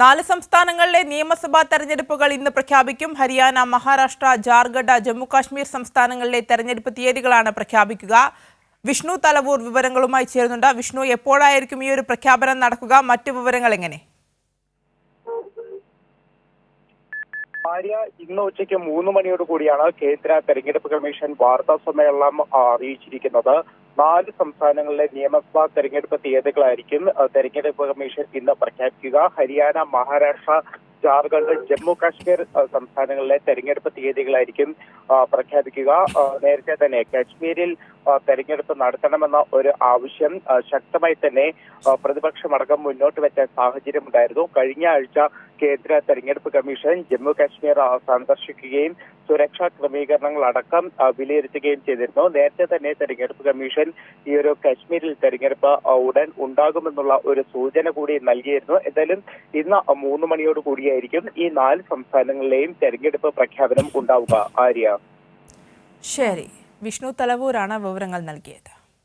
നാല് സംസ്ഥാനങ്ങളിലെ നിയമസഭാ തെരഞ്ഞെടുപ്പുകൾ ഇന്ന് പ്രഖ്യാപിക്കും. ഹരിയാന മഹാരാഷ്ട്ര ജാർഖണ്ഡ് ജമ്മുകാശ്മീർ സംസ്ഥാനങ്ങളിലെ തെരഞ്ഞെടുപ്പ് തീയതികളാണ് പ്രഖ്യാപിക്കുക. വിഷ്ണു തലവൂർ വിവരങ്ങളുമായി ചേരുന്നുണ്ട്. വിഷ്ണു എപ്പോഴായിരിക്കും ഈ ഒരു പ്രഖ്യാപനം നടക്കുക? മറ്റു വിവരങ്ങൾ എങ്ങനെ? ഭാര്യ ഇന്ന് ഉച്ചയ്ക്ക് മൂന്ന് മണിയോട് കൂടിയാണ് കേന്ദ്ര തെരഞ്ഞെടുപ്പ് കമ്മീഷൻ വാർത്താ സമ്മേളനം അറിയിച്ചിരിക്കുന്നത്. നാല് സംസ്ഥാനങ്ങളിലെ നിയമസഭാ തെരഞ്ഞെടുപ്പ് തീയതികളായിരിക്കും തെരഞ്ഞെടുപ്പ് കമ്മീഷൻ ഇന്ന് പ്രഖ്യാപിക്കുക. ഹരിയാന മഹാരാഷ്ട്ര ജാർഖണ്ഡ് ജമ്മു കാശ്മീർ സംസ്ഥാനങ്ങളിലെ തെരഞ്ഞെടുപ്പ് തീയതികളായിരിക്കും പ്രഖ്യാപിക്കുക. നേരത്തെ തന്നെ കാശ്മീരിൽ തെരഞ്ഞെടുപ്പ് നടത്തണമെന്ന ഒരു ആവശ്യം ശക്തമായി തന്നെ പ്രതിപക്ഷമടക്കം മുന്നോട്ട് വെച്ച സാഹചര്യമുണ്ടായിരുന്നു കഴിഞ്ഞ ആഴ്ച കേന്ദ്ര തെരഞ്ഞെടുപ്പ് കമ്മീഷൻ ജമ്മു കാശ്മീർ സന്ദർശിക്കുകയും സുരക്ഷാ ക്രമീകരണങ്ങൾ അടക്കം വിലയിരുത്തുകയും ചെയ്തിരുന്നു. നേരത്തെ തന്നെ തെരഞ്ഞെടുപ്പ് കമ്മീഷൻ ഈ ഒരു കാശ്മീരിൽ തെരഞ്ഞെടുപ്പ് ഉടൻ ഉണ്ടാകുമെന്നുള്ള ഒരു സൂചന കൂടി നൽകിയിരുന്നു. എന്തായാലും ഇന്ന് മൂന്ന് മണിയോട് കൂടിയായിരിക്കും ഈ നാല് സംസ്ഥാനങ്ങളിലെയും തെരഞ്ഞെടുപ്പ് പ്രഖ്യാപനം ഉണ്ടാവുക. ആര്യ? ശരി. വിഷ്ണു തലവൂരാണ് വിവരങ്ങൾ നൽകിയത്.